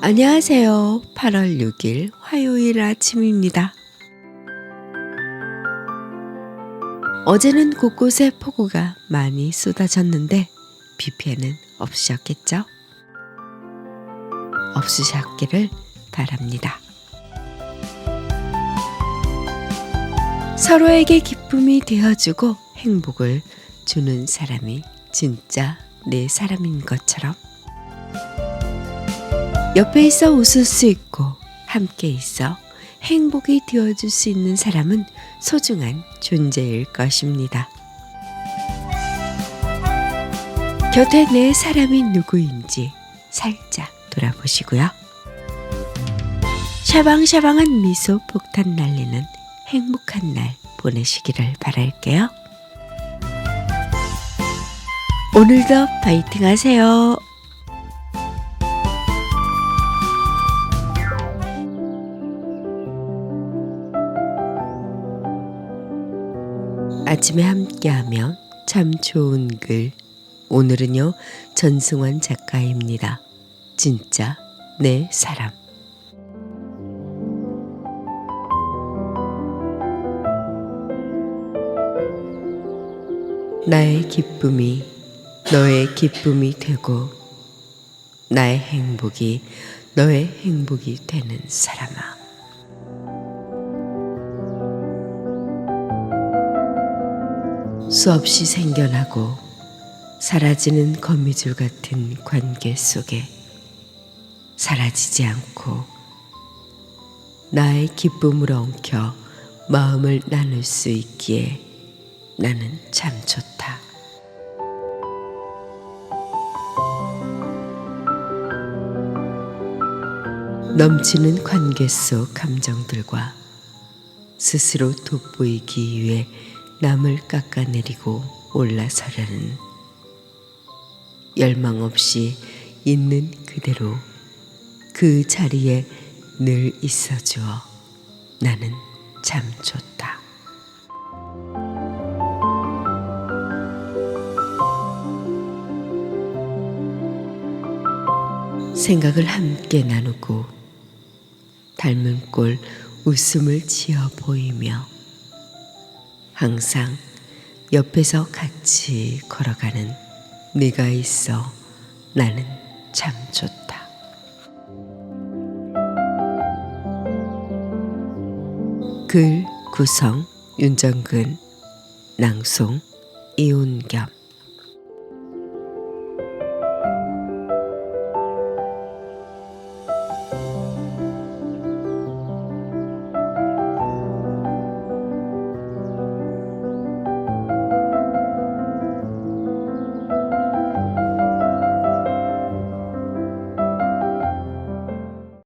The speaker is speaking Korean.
안녕하세요. 8월 6일 화요일 아침입니다. 어제는 곳곳에 폭우가 많이 쏟아졌는데 비 피해는 없으셨겠죠? 없으셨기를 바랍니다. 서로에게 기쁨이 되어주고 행복을 주는 사람이 진짜 내 사람인 것처럼 옆에 있어 웃을 수 있고 함께 있어 행복이 되어줄 수 있는 사람은 소중한 존재일 것입니다. 곁에 내 사람이 누구인지 살짝 돌아보시고요. 샤방샤방한 미소 폭탄 날리는 행복한 날 보내시기를 바랄게요. 오늘도 파이팅 하세요. 아침에 함께하면 참 좋은 글. 오늘은요, 전승환 작가입니다. 진짜 내 사람. 나의 기쁨이 너의 기쁨이 되고, 나의 행복이 너의 행복이 되는 사람아. 수없이 생겨나고 사라지는 거미줄 같은 관계 속에 사라지지 않고 나의 기쁨을 엉켜 마음을 나눌 수 있기에 나는 참 좋다. 넘치는 관계 속 감정들과 스스로 돋보이기 위해 남을 깎아내리고 올라서려는 열망 없이 있는 그대로 그 자리에 늘 있어 주어 나는 참 좋다. 생각을 함께 나누고 닮은 꼴 웃음을 지어 보이며 항상 옆에서 같이 걸어가는 네가 있어 나는 참 좋다. 글 구성 윤정근 낭송 이온겸